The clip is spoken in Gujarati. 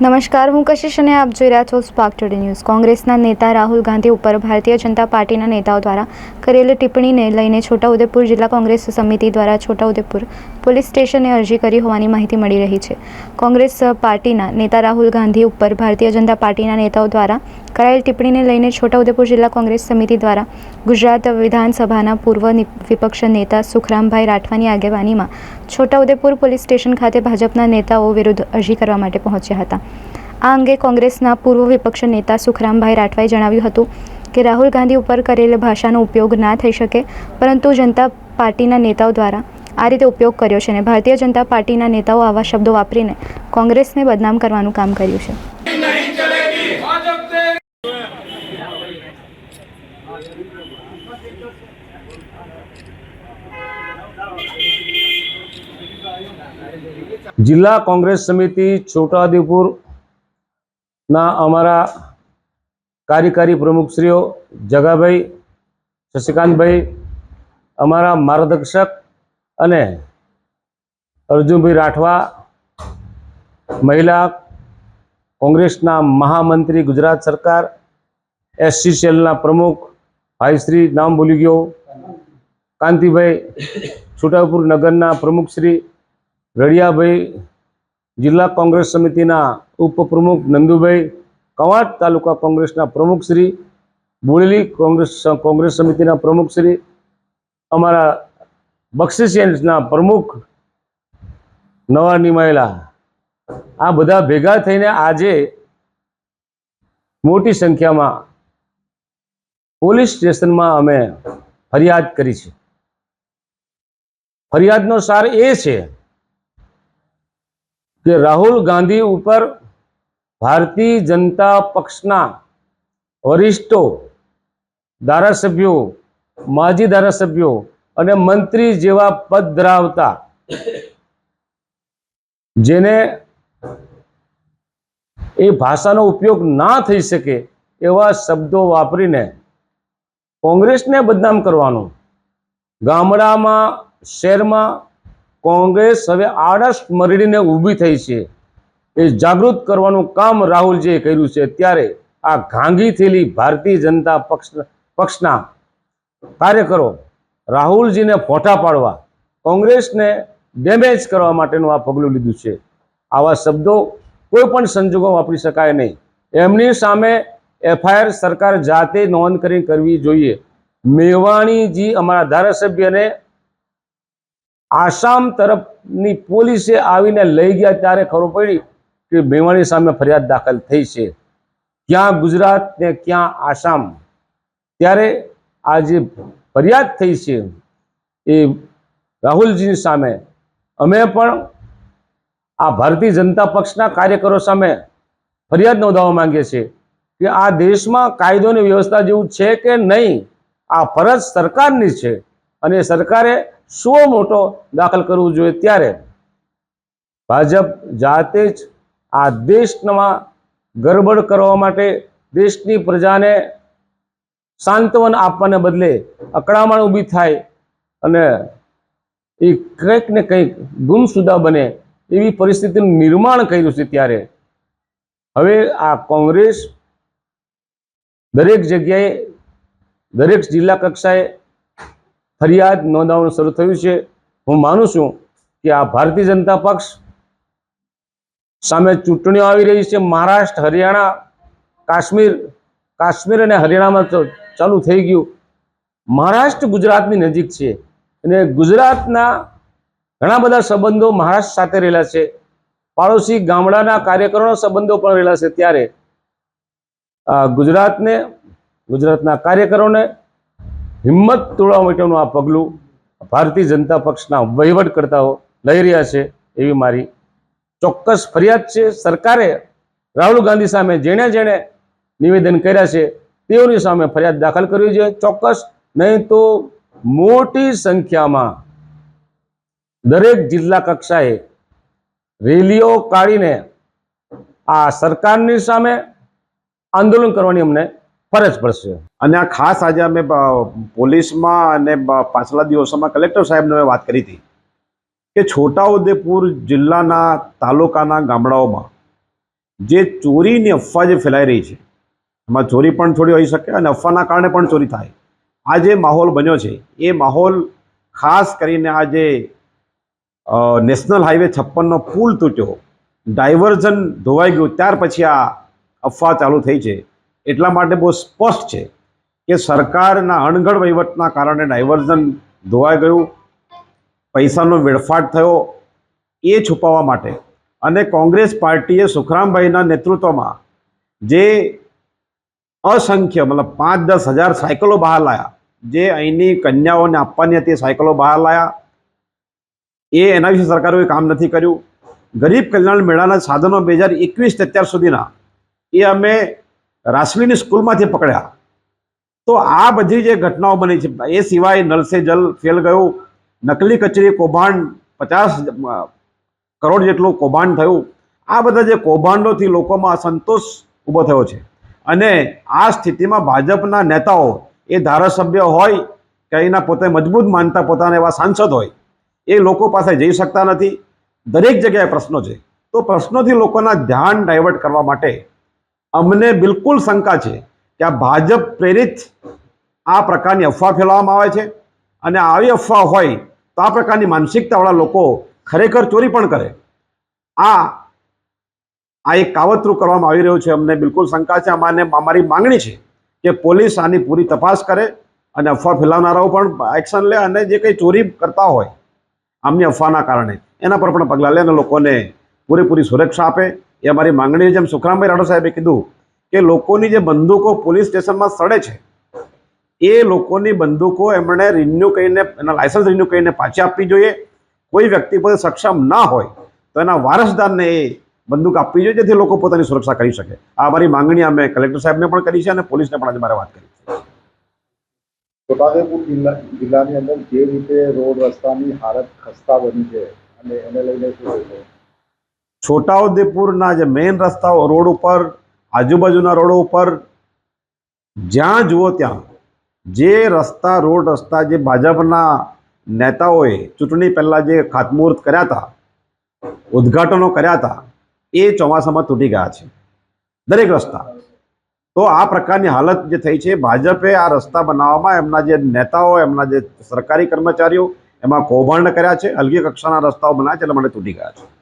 નમસ્કાર, હું કશિશ અને આપ જોઈ રહ્યા છો સ્પાર્ક ટુડે ન્યૂઝ કોંગ્રેસના નેતા રાહુલ ગાંધી ઉપર ભારતીય જનતા પાર્ટીના નેતાઓ દ્વારા કરેલી ટિપ્પણીને લઈને છોટાઉદેપુર જિલ્લા કોંગ્રેસ સમિતિ દ્વારા છોટાઉદેપુર પોલીસ સ્ટેશને અરજી કરી હોવાની માહિતી મળી રહી છે. કોંગ્રેસ પાર્ટીના નેતા રાહુલ ગાંધી ઉપર ભારતીય જનતા પાર્ટીના નેતાઓ દ્વારા કરાયેલ ટિપ્પણીને લઈને છોટાઉદેપુર જિલ્લા કોંગ્રેસ સમિતિ દ્વારા ગુજરાત વિધાનસભાના પૂર્વ વિપક્ષ નેતા સુખરામભાઈ રાઠવાની આગેવાનીમાં છોટાઉદેપુર પોલીસ સ્ટેશન ખાતે ભાજપના નેતાઓ વિરુદ્ધ અરજી કરવા માટે પહોંચ્યા હતા. આ અંગે કોંગ્રેસના પૂર્વ વિપક્ષ નેતા સુખરામભાઈ રાઠવાએ જણાવ્યું હતું કે રાહુલ ગાંધી ઉપર કરેલ ભાષાનો ઉપયોગ ના થઈ શકે, પરંતુ જનતા પાર્ટીના નેતાઓ દ્વારા આ રીતે ઉપયોગ કર્યો છે અને ભારતીય જનતા પાર્ટીના નેતાઓ આવા શબ્દો વાપરીને કોંગ્રેસને બદનામ કરવાનું કામ કર્યું છે. જિલ્લા કોંગ્રેસ સમિતિ છોટાઉદેપુરના અમારા કાર્યકારી પ્રમુખશ્રીઓ જગાભાઈ, શશિકાંતભાઈ, અમારા માર્ગદર્શક અને અર્જુનભાઈ રાઠવા, મહિલા કોંગ્રેસના મહામંત્રી, ગુજરાત સરકાર, એસસી સેલના પ્રમુખ ભાઈશ્રી નામ ભૂલી ગયો, કાંતિભાઈ છોટાઉપુર નગરના પ્રમુખશ્રી રડિયાભાઈ જિલ્લા કોંગ્રેસ સમિતિના ઉપપ્રમુખ નંદુભાઈ કવાંટ તાલુકા કોંગ્રેસના પ્રમુખશ્રી બોડેલી કોંગ્રેસ કોંગ્રેસ સમિતિના પ્રમુખશ્રી અમારા બક્ષિસિયન્સના પ્રમુખ નવા નિમાયેલા આ બધા ભેગા થઈને આજે મોટી સંખ્યામાં પોલીસ સ્ટેશનમાં અમે ફરિયાદ કરી છે. ફરિયાદનો સાર એ છે કે રાહુલ ગાંધી ઉપર ભારતીય જનતા પક્ષના વરિષ્ઠો, ધારાસભ્યો, માજી ધારાસભ્યો અને મંત્રી જેવા પદ ધરાવતા, જેને એ ભાષાનો ઉપયોગ ના થઈ શકે એવા શબ્દો વાપરીને કોંગ્રેસને બદનામ કરવાનું. ગામડામાં, શહેરમાં કોંગ્રેસ હવે આળસ મરડીને ઊભી થઈ છે. એ જાગૃત કરવાનું કામ રાહુલજીએ કર્યું છે. ત્યારે આ ઘાંગી થયેલી ભારતીય જનતા પક્ષ, પક્ષના કાર્યકરો રાહુલજીને ફોટા પાડવા, કોંગ્રેસને ડેમેજ કરવા માટેનું આ પગલું લીધું છે. આવા શબ્દો કોઈ પણ સંજોગો વાપરી શકાય નહીં. એમની સામે એફઆઈઆર સરકાર જાતે નોંધ કરી કરવી જોઈએ. મેવાણીજી અમારા ધારાસભ્યને આસામ તરફની પોલીસે આવીને લઈ ગયા ત્યારે ખબર પડી કે મેવાણી સામે ફરિયાદ દાખલ થઈ છે. ક્યાં ગુજરાત ને ક્યાં આસામ? ત્યારે આ જે ફરિયાદ થઈ છે એ રાહુલજીની સામે, અમે પણ આ ભારતીય જનતા પક્ષના કાર્યકરો સામે ફરિયાદ નોંધાવવા માંગીએ છીએ કે આ દેશમાં કાયદોની વ્યવસ્થા જેવું છે કે નહીં? આ ફરજ સરકારની છે અને સરકારે શું મોટો દાખલ કરવું જોઈએ ત્યારે ભાજપ જાતે જ આ દેશમાં ગરબડ કરવા માટે દેશની પ્રજાને સાંત્વન આપવાને બદલે અકળામણ ઊભી થાય અને એ કંઈક ને કંઈક ગુમસુદા બને એવી પરિસ્થિતિનું નિર્માણ કર્યું છે ત્યારે. હવે આ કોંગ્રેસ દરેક જગ્યાએ, દરેક જિલ્લા કક્ષાએ ફરિયાદ નોંધાવવાનું શરૂ થયું છે. હું માનું છું કે આ ભારતીય જનતા પક્ષ સામે ચૂંટણીઓ આવી રહી છે. મહારાષ્ટ્ર, હરિયાણા, કાશ્મીર કાશ્મીર અને હરિયાણામાં ચાલુ થઈ ગયું. મહારાષ્ટ્ર ગુજરાતની નજીક છે અને ગુજરાતના ઘણા બધા સંબંધો મહારાષ્ટ્ર સાથે રહેલા છે. પાડોશી ગામડાના કાર્યકરોના સંબંધો પણ રહેલા છે ત્યારે. ગુજરાતને, ગુજરાતના કાર્યકરોને હિંમત તોડવા માટેનું આ પગલું ભારતીય જનતા પક્ષના વહીવટકર્તાઓ લઈ રહ્યા છે એવી મારી ચોક્કસ ફરિયાદ છે. સરકારે રાહુલ ગાંધી સામે જેણે જેણે નિવેદન કર્યા છે તેઓની સામે ફરિયાદ દાખલ કરવી જોઈએ ચોક્કસ. નહીં તો મોટી સંખ્યામાં દરેક જિલ્લા કક્ષાએ રેલીઓ કાઢીને આ સરકારની સામે આંદોલન કરવાની અમને ફરજ પડશે. અને આ ખાસ આજે અમે પોલીસમાં અને પાછલા દિવસોમાં કલેક્ટર સાહેબને મેં વાત કરી હતી કે છોટાઉદેપુર જિલ્લાના તાલુકાના ગામડાઓમાં જે ચોરીની અફવા જે ફેલાઈ રહી છે, એમાં ચોરી પણ થોડી હોઈ શકે અને અફવાના કારણે પણ ચોરી થાય. આ જે માહોલ બન્યો છે, એ માહોલ ખાસ કરીને આ જે નેશનલ હાઈવે છપ્પનનો પુલ તૂટ્યો, ડાયવર્ઝન ધોવાઈ ગયું, ત્યાર પછી આ અફવા ચાલુ થઈ છે. એટલા માટે બહુ સ્પષ્ટ છે કે સરકારના અણઘડ વહીવટના કારણે ડાયવર્ઝન ધોવાઈ ગયું, પૈસાનો વેડફાટ થયો, એ છુપાવવા માટે. અને કોંગ્રેસ પાર્ટીએ સુખરામભાઈના નેતૃત્વમાં જે અસંખ્ય, મતલબ પાંચ દસ હજાર સાયકલો બહાર લાયા, જે અહીંની કન્યાઓને આપવાની હતી સાયકલો બહાર લાયા, એ એના વિશે સરકારે કોઈ કામ નથી કર્યું. ગરીબ કલ્યાણ મેળાના સાધનો બે હજાર એકવીસ અત્યાર સુધીના, એ અમે રાસલીની સ્કૂલમાંથી પકડ્યા. તો આ બધી જે ઘટનાઓ બની છે, એ સિવાય નલ જલ ફેલ ગયું, નકલી કચેરી કૌભાંડ પચાસ કરોડ જેટલું કૌભાંડ થયું. આ બધા જે કૌભાંડોથી લોકોમાં અસંતોષ ઊભો થયો છે. અને આ સ્થિતિમાં ભાજપના નેતાઓ, એ ધારાસભ્ય હોય કે એના પોતે મજબૂત માનતા પોતાના એવા સાંસદ હોય, એ લોકો પાસે જઈ શકતા નથી. દરેક જગ્યાએ પ્રશ્નો છે. તો પ્રશ્નોથી લોકોના ધ્યાન ડાયવર્ટ કરવા માટે અમને બિલકુલ શંકા છે કે આ ભાજપ પ્રેરિત આ પ્રકારની અફવા ફેલાવવામાં આવે છે. અને આવી અફવા હોય તો આ પ્રકારની માનસિકતાવાળા લોકો ખરેખર ચોરી પણ કરે. આ આ એક કાવતરું કરવામાં આવી રહ્યું છે. અમને બિલકુલ શંકા છે. અમારે અમારી માંગણી છે કે પોલીસ આની પૂરી તપાસ કરે અને અફવા ફેલાવનારાઓ પણ એક્શન લે અને જે કંઈ ચોરી કરતા હોય, આમની અફવાના કારણે. એના પર પણ પગલાં લે અને લોકોને પૂરેપૂરી સુરક્ષા આપે. એ અમારી માંગણી જેમ સુખરામભાઈ રાઠોડ સાહેબે કીધું કે લોકોની જે બંદૂકો પોલીસ સ્ટેશનમાં સડે છે, એ લોકોની બંદૂકો એમણે રિન્યુ કરીને, એના લાયસન્સ રિન્યુ કરીને પાછી આપવી જોઈએ. કોઈ વ્યક્તિ પોતે સક્ષમ ના હોય તો એના વારસદારને એ બંદૂક આપવી જોઈએ જેથી લોકો પોતાની સુરક્ષા કરી શકે. આ અમારી માંગણી અમે કલેક્ટર સાહેબને પણ કરી છે અને પોલીસને પણ આજે મારે વાત કરી છે. છોટાઉદેપુર જિલ્લા, જિલ્લાની અંદર જે રીતે રોડ રસ્તાની હાલત ખસ્તા બની છે અને એને લઈને શું છોટાઉદેપુરના જે મેઇન રસ્તાઓ, રોડ ઉપર, આજુબાજુના રોડ ઉપર, જ્યાં જુઓ ત્યાં, જે રસ્તા, રોડ રસ્તા જે ભાજપના નેતાઓએ ચૂંટણી પહેલાં જે ખાતમુહૂર્ત કર્યા હતા, ઉદ્ઘાટનો કર્યા હતા, એ ચોમાસામાં તૂટી ગયા છે. દરેક રસ્તા. તો આ પ્રકારની હાલત જે થઈ છે, ભાજપે આ રસ્તા બનાવવામાં એમના જે નેતાઓ, એમના જે સરકારી કર્મચારીઓ, એમાં કૌભાંડ કર્યા છે, અલગી કક્ષાના રસ્તાઓ બનાવ્યા છે, એટલે મને તૂટી ગયા છે.